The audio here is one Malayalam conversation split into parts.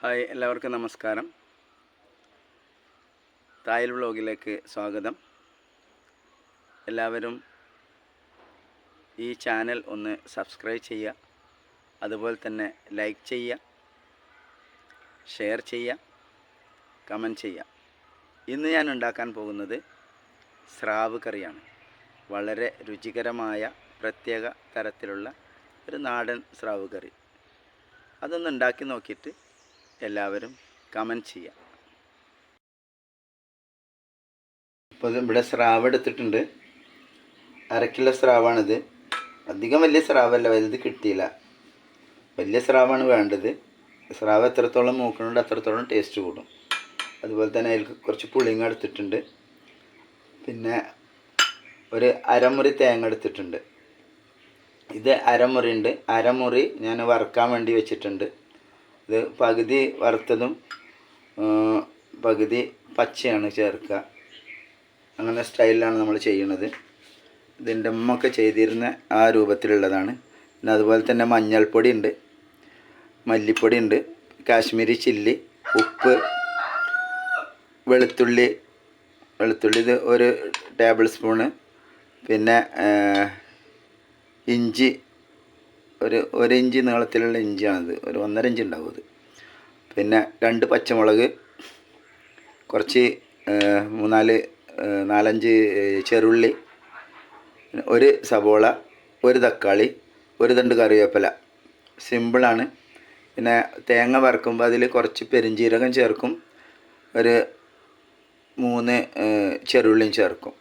ഹായ് എല്ലാവർക്കും നമസ്കാരം. തായൽ വ്ളോഗിലേക്ക് സ്വാഗതം. എല്ലാവരും ഈ ചാനൽ ഒന്ന് സബ്സ്ക്രൈബ് ചെയ്യുക അതുപോലെ തന്നെ ലൈക്ക് ചെയ്യുക ഷെയർ ചെയ്യുക കമന്റ് ചെയ്യുക. ഇന്ന് ഞാൻ ഉണ്ടാക്കാൻ പോകുന്നത് സ്രാവ് കറിയാണ്. വളരെ രുചികരമായ പ്രത്യേക തരത്തിലുള്ള ഒരു നാടൻ സ്രാവ് കറി. അതൊന്ന് ഉണ്ടാക്കി നോക്കിയിട്ട് എല്ലാവരും കമന്റ് ചെയ്യാം. ഇപ്പോൾ ഇവിടെ സ്രാവ് എടുത്തിട്ടുണ്ട്. അരക്കിലോ സ്രാവാണിത്. അധികം വലിയ സ്രാവല്ല വലുത് കിട്ടിയില്ല. വലിയ സ്രാവാണ് വേണ്ടത്. സ്രാവ് എത്രത്തോളം മൂക്കണുണ്ട് അത്രത്തോളം ടേസ്റ്റ് കൂടും. അതുപോലെ തന്നെ അതിൽ കുറച്ച് പുളിങ്ങ എടുത്തിട്ടുണ്ട്. പിന്നെ ഒരു അരമുറി തേങ്ങ എടുത്തിട്ടുണ്ട്. ഇത് അരമുറി ഉണ്ട് അരമുറി ഞാൻ വറുക്കാൻ വേണ്ടി വെച്ചിട്ടുണ്ട്. ഇത് പകുതി വറുത്തതും പകുതി പച്ചയാണ് ചേർക്കുക. അങ്ങനെ സ്റ്റൈലിലാണ് നമ്മൾ ചെയ്യുന്നത്. ഇതിന്റെ ഉമ്മൊക്കെ ചെയ്തിരുന്ന ആ രൂപത്തിലുള്ളതാണ്. പിന്നെ അതുപോലെ തന്നെ മഞ്ഞൾപ്പൊടി ഉണ്ട് മല്ലിപ്പൊടി ഉണ്ട് കാശ്മീരി ചില്ലി ഉപ്പ് വെളുത്തുള്ളി. വെളുത്തുള്ളി ഇത് ഒരു ടേബിൾ സ്പൂണ് പിന്നെ ഇഞ്ചി ഒരു ഒരു ഇഞ്ച് നീളത്തിലുള്ള ഇഞ്ചാണിത്. ഒരു ഒന്നര ഇഞ്ച് ഉണ്ടാവും ഇത് പിന്നെ രണ്ട് പച്ചമുളക് കുറച്ച് മൂന്നാൽ നാലഞ്ച് ചെറുള്ളി ഒരു സവോള ഒരു തക്കാളി ഒരു തണ്ട് കറിവേപ്പില. സിമ്പിളാണ്. പിന്നെ തേങ്ങ വറക്കുമ്പോൾ അതിൽ കുറച്ച് പെരിഞ്ചീരകം ചേർക്കും. ഒരു മൂന്ന് ചെറുള്ളിയും ചേർക്കും.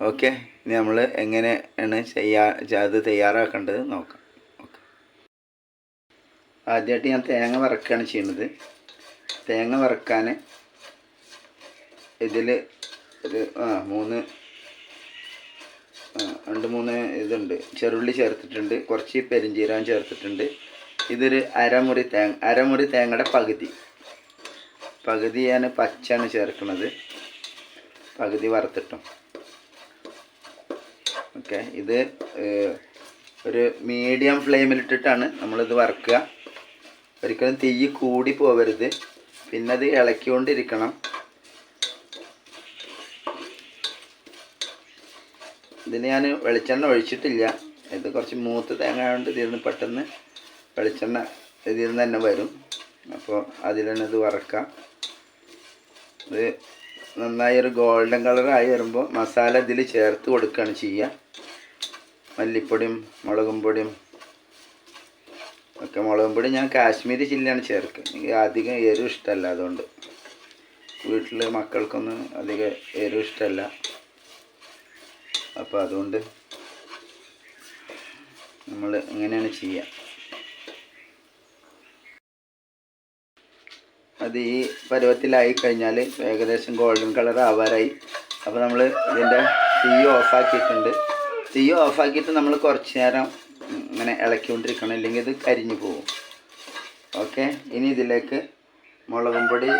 ഓക്കെ? ഇനി നമ്മൾ എങ്ങനെയാണ് ചെയ്യാ അത് തയ്യാറാക്കേണ്ടത് നോക്കാം. ആദ്യമായിട്ട് ഞാൻ തേങ്ങ വറക്കുകയാണ് ചെയ്യുന്നത്. തേങ്ങ വറക്കാൻ ഇതിൽ ഒരു ആ മൂന്ന് രണ്ട് മൂന്ന് ഇതുണ്ട്. ചെറുള്ളി ചേർത്തിട്ടുണ്ട്. കുറച്ച് പെരിഞ്ചീരകം ചേർത്തിട്ടുണ്ട്. ഇതൊരു അരമുറി തേങ്ങ അരമുറി തേങ്ങയുടെ പകുതി. പകുതി ഞാൻ പച്ചയാണ് ചേർക്കുന്നത്. പകുതി വറുത്തിട്ടും. ഓക്കെ. ഇത് ഒരു മീഡിയം ഫ്ലെയിമിലിട്ടിട്ടാണ് നമ്മളിത് വറുക്കുക. ഒരിക്കലും തീ കൂടി പോവരുത്. പിന്നെ അത് ഇളക്കിക്കൊണ്ടിരിക്കണം. ഇതിന് ഞാൻ വെളിച്ചെണ്ണ ഒഴിച്ചിട്ടില്ല. ഇത് കുറച്ച് മൂത്ത് തേങ്ങ കൊണ്ട് ഇതിൽ പെട്ടെന്ന് വെളിച്ചെണ്ണ ഇതിൽ നിന്ന് തന്നെ വരും. അപ്പോൾ അതിൽ തന്നെ ഇത് വറക്കാം. ഇത് നന്നായി ഒരു ഗോൾഡൻ കളറായി വരുമ്പോൾ മസാല ഇതിൽ ചേർത്ത് കൊടുക്കുകയാണ് ചെയ്യുക. മല്ലിപ്പൊടിയും മുളകും പൊടിയും ഒക്കെ മുളകും പൊടി ഞാൻ കാശ്മീരി ചില്ലിയാണ് ചേർക്കുക എനിക്ക് അധികം എരിവ് ഇഷ്ടമല്ല അതുകൊണ്ട്. വീട്ടിൽ മക്കൾക്കൊന്നും അധികം എരിവ് ഇഷ്ടമല്ല. അപ്പോൾ അതുകൊണ്ട് നമ്മൾ ഇങ്ങനെയാണ് ചെയ്യുക അത് ഈ പരുവത്തിലായി കഴിഞ്ഞാൽ ഏകദേശം ഗോൾഡൻ കളർ ആവാറായി. അപ്പോൾ നമ്മൾ ഇതിന്റെ തീ ഓഫാക്കിയിട്ടുണ്ട് തീ ഓഫാക്കിയിട്ട് നമ്മൾ കുറച്ച് നേരം ഇങ്ങനെ ഇളക്കിക്കൊണ്ടിരിക്കണം ഇല്ലെങ്കിൽ ഇത് കരിഞ്ഞു പോകും. ഓക്കെ ഇനി ഇതിലേക്ക് മുളകും പൊടി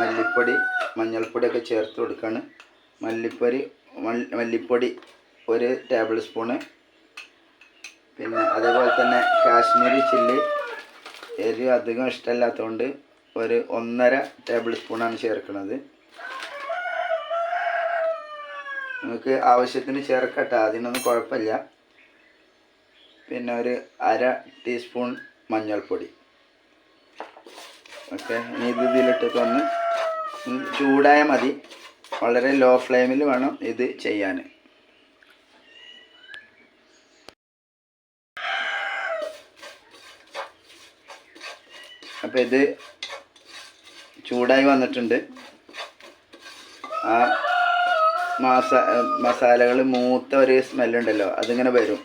മല്ലിപ്പൊടി മഞ്ഞൾപ്പൊടിയൊക്കെ ചേർത്ത് കൊടുക്കുകയാണ് മല്ലിപ്പൊടി മല്ലിപ്പൊടി ഒരു ടേബിൾ സ്പൂണ് പിന്നെ അതേപോലെ തന്നെ കാശ്മീരി ചില്ലി എരിവ് അധികം ഇഷ്ടമല്ലാത്തതുകൊണ്ട് ഒരു ഒന്നര ടേബിൾ സ്പൂണാണ് ചേർക്കുന്നത്. നിങ്ങൾക്ക് ആവശ്യത്തിന് ചേർക്കട്ടെ അതിനൊന്നും കുഴപ്പമില്ല. പിന്നെ ഒരു അര ടീസ്പൂൺ മഞ്ഞൾപ്പൊടി. ഓക്കെ ഇനി ഇത് ഇതിലിട്ടിട്ട് ഒന്ന് ചൂടായ മതി. വളരെ ലോ ഫ്ലെയിമിൽ വേണം ഇത് ചെയ്യാൻ. അപ്പോൾ ഇത് ചൂടായി വന്നിട്ടുണ്ട്. ആ മാസ മസാലകൾ മൂത്ത ഒരു സ്മെല്ലുണ്ടല്ലോ അതിങ്ങനെ വരും.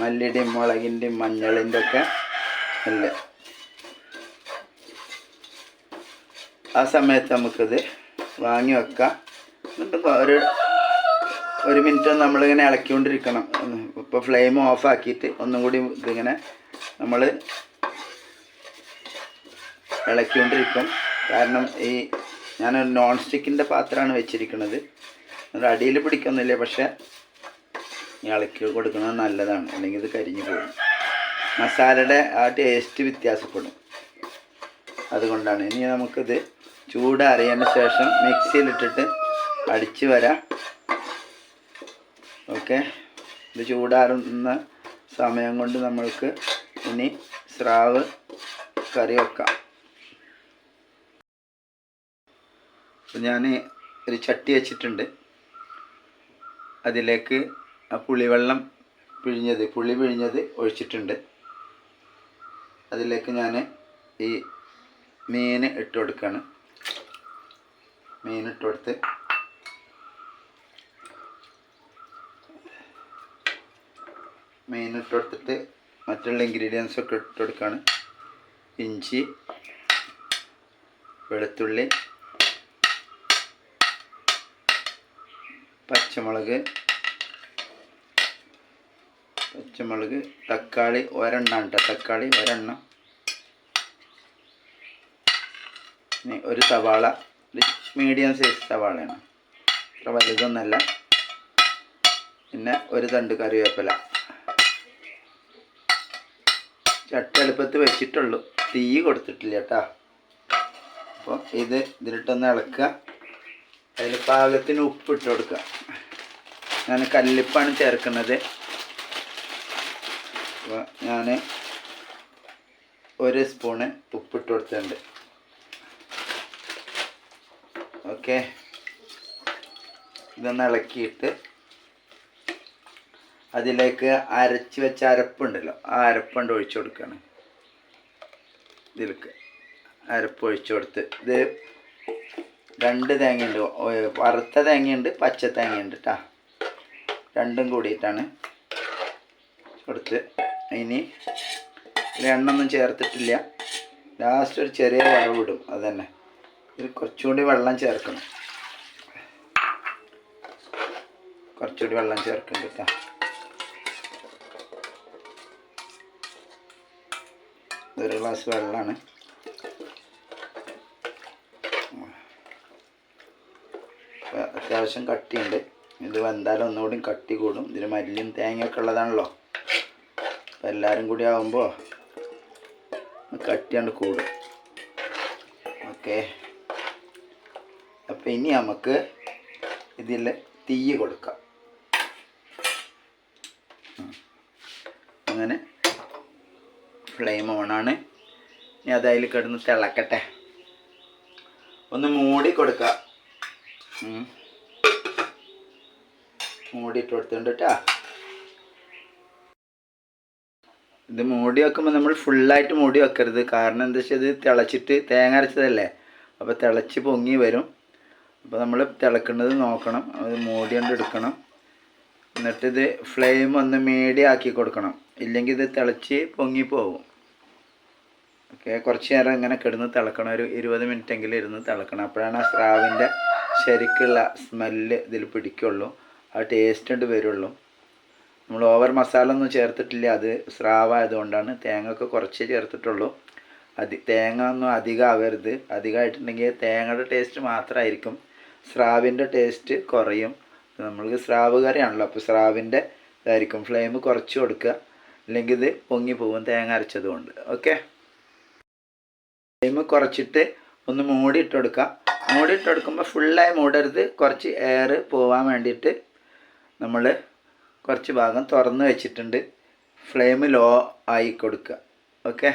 മല്ലിയുടെയും മുളകിന്റെയും മഞ്ഞളിന്റെ ഒക്കെ സ്മെല്ല് ആ സമയത്ത് നമുക്കിത് വാങ്ങി വെക്കാം. എന്നിട്ട് ഒരു ഒരു മിനിറ്റ് നമ്മളിങ്ങനെ ഇളക്കിക്കൊണ്ടിരിക്കണം. ഇപ്പോൾ ഫ്ലെയിം ഓഫ് ആക്കിയിട്ട് ഒന്നും കൂടി ഇതിങ്ങനെ നമ്മൾ ഇളക്കിക്കൊണ്ടിരിക്കും. കാരണം ഈ ഞാൻ നോൺ സ്റ്റിക്കിന്റെ പാത്രമാണ് വെച്ചിരിക്കുന്നത് അടിയിൽ പിടിക്കുന്നില്ല പക്ഷേ ഇളക്കി കൊടുക്കുന്നത് നല്ലതാണ്. അല്ലെങ്കിൽ ഇത് കരിഞ്ഞു പോകും. മസാലയുടെ ആ ടേസ്റ്റ് വ്യത്യാസപ്പെടും. അതുകൊണ്ടാണ്. ഇനി നമുക്കിത് ചൂടറിയതിന് ശേഷം മിക്സിയിലിട്ടിട്ട് അടിച്ച് വരാം. ഓക്കെ? ഇത് ചൂടാറുന്ന സമയം കൊണ്ട് നമ്മൾക്ക് ഇനി സ്രാവ് കറി വെക്കാം. ഞാൻ ഒരു ചട്ടി വെച്ചിട്ടുണ്ട്. അതിലേക്ക് പുളിവെള്ളം പിഴിഞ്ഞത് പുളി പിഴിഞ്ഞത് ഒഴിച്ചിട്ടുണ്ട്. അതിലേക്ക് ഞാൻ ഈ മീൻ ഇട്ട് കൊടുക്കുകയാണ് മീൻ ഇട്ട് കൊടുത്ത് മീൻ ഇട്ട് കൊടുത്തിട്ട് മറ്റുള്ള ഇൻഗ്രീഡിയൻസ് ഒക്കെ ഇട്ട് കൊടുക്കുകയാണ് ഇഞ്ചി വെളുത്തുള്ളി പച്ചമുളക് പച്ചമുളക് തക്കാളി ഒരെണ്ണം കേട്ടോ തക്കാളി ഒരെണ്ണം. ഇനി ഒരു സവാള. മീഡിയം സൈസ് സവാളയാണ്. അത്ര വലുതൊന്നല്ല. പിന്നെ ഒരു തണ്ട് കറിവേപ്പില. ചട്ടി എളുപ്പത്ത് വെച്ചിട്ടുള്ളൂ. തീ കൊടുത്തിട്ടില്ല കേട്ടോ അപ്പോൾ ഇത് ഇതിലിട്ടൊന്ന് ഇളക്കുക. അതിൽ പാകത്തിന് ഉപ്പിട്ട് കൊടുക്കുക. ഞാൻ കല്ലിപ്പാണ് ചേർക്കുന്നത്. ഞാൻ ഒരു സ്പൂണ് ഉപ്പിട്ട് കൊടുത്തിട്ടുണ്ട്. ഓക്കെ. ഇതൊന്ന് ഇളക്കിയിട്ട് അതിലേക്ക് അരച്ച് വെച്ച അരപ്പുണ്ടല്ലോ ആ അരപ്പുണ്ട് ഒഴിച്ചു കൊടുക്കുകയാണ് ഇതിലേക്ക് അരപ്പ് ഒഴിച്ചു കൊടുത്ത് ഇത് രണ്ട് തേങ്ങയുണ്ട് വറുത്ത തേങ്ങയുണ്ട് പച്ച തേങ്ങയുണ്ട് കേട്ടോ രണ്ടും കൂടിയിട്ടാണ് കൊടുത്ത് ഇനി എണ്ണൊന്നും ചേർത്തിട്ടില്ല. ലാസ്റ്റ് ഒരു ചെറിയ വറവിടും. തന്നെ. ഇതിൽ കുറച്ചുകൂടി വെള്ളം ചേർക്കണം. കുറച്ചുകൂടി വെള്ളം ചേർക്കുന്നുണ്ട് കേട്ടോ ഒരു ഗ്ലാസ് വെള്ളമാണ് അത്യാവശ്യം കട്ടിയുണ്ട്. ഇത് വെന്താലും ഒന്നുകൂടി കട്ടി കൂടും. ഇതിന് മല്ലിയും തേങ്ങയൊക്കെ ഉള്ളതാണല്ലോ. എല്ലാവരും കൂടി ആകുമ്പോൾ കട്ടിയാണ്ട് കൂടും. ഓക്കെ. അപ്പം ഇനി നമുക്ക് ഇതിൽ തീ കൊടുക്കാം. അങ്ങനെ ഫ്ലെയിം ഓണാണ് ഇനി അത് അതിൽ കിടന്ന് തിളക്കട്ടെ. ഒന്ന് മൂടി കൊടുക്കാം. മൂടി മൂടിയിട്ട് കൊടുത്തുണ്ട് കേട്ടോ ഇത് മൂടി വെക്കുമ്പോൾ നമ്മൾ ഫുള്ളായിട്ട് മൂടി വെക്കരുത്. കാരണം എന്താ വെച്ചാൽ ഇത് തിളച്ചിട്ട് തേങ്ങ അരച്ചതല്ലേ? അപ്പോൾ തിളച്ച് പൊങ്ങി വരും. അപ്പോൾ നമ്മൾ തിളക്കുന്നത് നോക്കണം. അത് മൂടി കൊണ്ട് എടുക്കണം. എന്നിട്ട് ഇത് ഫ്ലെയിം ഒന്ന് മീഡിയ ആക്കി കൊടുക്കണം. ഇല്ലെങ്കിൽ ഇത് തിളച്ച് പൊങ്ങി പോകും ഓക്കെ കുറച്ച് നേരം ഇങ്ങനെ കിടന്ന് തിളക്കണം. ഒരു ഇരുപത് മിനിറ്റ് എങ്കിലും ഇരുന്ന് തിളക്കണം. അപ്പോഴാണ് ആ സ്രാവിന്റെ ശരിക്കുള്ള സ്മെല്ല് ഇതിൽ പിടിക്കുള്ളൂ. ആ ടേസ്റ്റ് ഉണ്ട് വരുള്ളൂ. നമ്മൾ ഓവർ മസാല ഒന്നും ചേർത്തിട്ടില്ല. അത് സ്രാവായതുകൊണ്ടാണ് തേങ്ങ ഒക്കെ കുറച്ചേ ചേർത്തിട്ടുള്ളൂ. അതി തേങ്ങ ഒന്നും അധികം ആവരുത് അധികമായിട്ടുണ്ടെങ്കിൽ തേങ്ങയുടെ ടേസ്റ്റ് മാത്രമായിരിക്കും. സ്രാവിന്റെ ടേസ്റ്റ് കുറയും. നമ്മൾക്ക് സ്രാവ് കറിയാണല്ലോ. അപ്പോൾ സ്രാവിന്റെ ഇതായിരിക്കും. ഫ്ലെയിം കുറച്ച് കൊടുക്കുക. അല്ലെങ്കിൽ ഇത് പൊങ്ങി പോകും തേങ്ങ അരച്ചതുകൊണ്ട്. ഓക്കെ? ഫ്ലെയിം കുറച്ചിട്ട് ഒന്ന് മൂടിയിട്ടെടുക്കുക കൊടുക്കുക. ഫുള്ളായി മൂടരുത്. കുറച്ച് എയർ പോവാൻ വേണ്ടിയിട്ട് നമ്മൾ കുറച്ച് ഭാഗം തുറന്ന് വെച്ചിട്ടുണ്ട്. ഫ്ലെയിം ലോ ആയി കൊടുക്കുക. ഓക്കെ?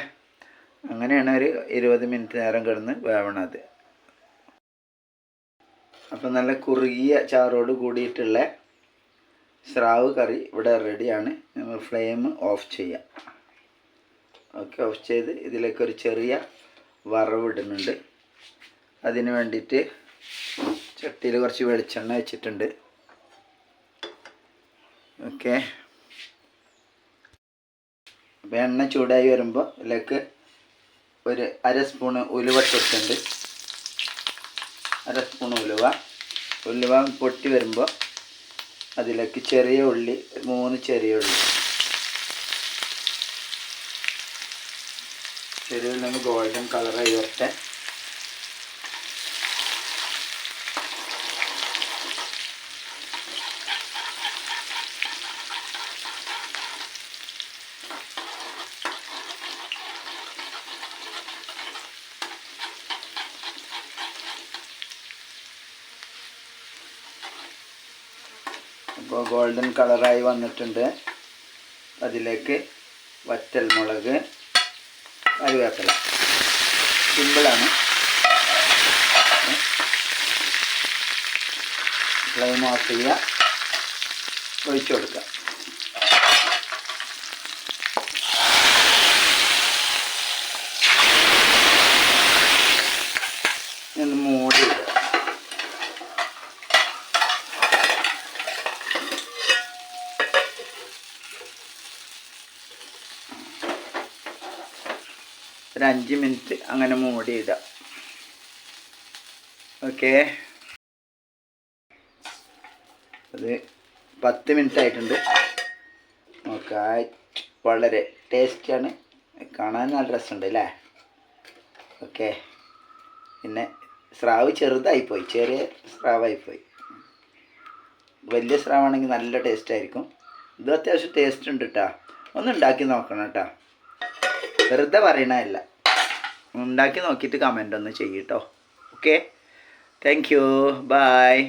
അങ്ങനെയാണ് ഒരു ഇരുപത് മിനിറ്റ് നേരം കിടന്ന് വേവണത്. അപ്പം നല്ല കുറുകിയ ചാറോട് കൂടിയിട്ടുള്ള സ്രാവ് കറി ഇവിടെ റെഡിയാണ്. നമ്മൾ ഫ്ലെയിം ഓഫ് ചെയ്യാം. ഓക്കെ ഓഫ് ചെയ്ത് ഇതിലേക്ക് ഒരു ചെറിയ വറവിടുന്നുണ്ട് അതിന് വേണ്ടിയിട്ട് ചട്ടിയിൽ കുറച്ച് വെളിച്ചെണ്ണ വെച്ചിട്ടുണ്ട്. ഓക്കെ. അപ്പോൾ എണ്ണ ചൂടായി വരുമ്പോൾ ഇതിലേക്ക് ഒരു അര സ്പൂണ് ഉലുവ ഇട്ടിട്ടുണ്ട്. അര സ്പൂൺ ഉലുവ. ഉലുവ പൊട്ടി വരുമ്പോൾ അതിലേക്ക് ചെറിയ ഉള്ളി മൂന്ന് ചെറിയ ഉള്ളി. ചെറിയ ഉള്ളി ഗോൾഡൻ കളറായി വരട്ടെ. അപ്പോൾ ഗോൾഡൻ കളറായി വന്നിട്ടുണ്ട്. അതിലേക്ക് വറ്റൽ മുളക് കറിവേപ്പില. സിമ്പിളാണ് ഫ്ലെയിം ഓഫ് ചെയ്യുക. ഒഴിച്ചു കൊടുക്കുക ഒന്ന് മൂടി ഇടുക ഒരു അഞ്ച് മിനിറ്റ് അങ്ങനെ മൂടി ഇടാം ഓക്കെ. അത് പത്ത് മിനിറ്റ് ആയിട്ടുണ്ട്. നോക്കാം വളരെ ടേസ്റ്റിയാണ് കാണാൻ നല്ല രസമുണ്ട് അല്ലേ? ഓക്കെ. പിന്നെ സ്രാവ് ചെറുതായിപ്പോയി ചെറിയ സ്രാവായിപ്പോയി വലിയ സ്രാവാണെങ്കിൽ നല്ല ടേസ്റ്റ് ആയിരിക്കും. ഇത് അത്യാവശ്യം ടേസ്റ്റ് ഉണ്ട് കേട്ടോ ഒന്ന് ഉണ്ടാക്കി നോക്കണം കേട്ടോ വെറുതെ പറയണതല്ല. ഉണ്ടാക്കി നോക്കിയിട്ട് കമന്റ് ഒന്ന് ചെയ്യട്ടോ ഓക്കെ താങ്ക് യു ബായ്